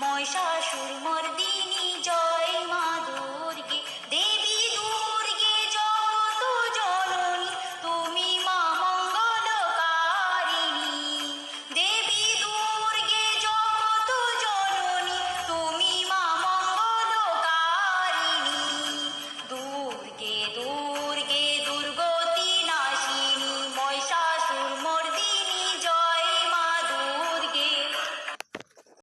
Mahishasur Mardini.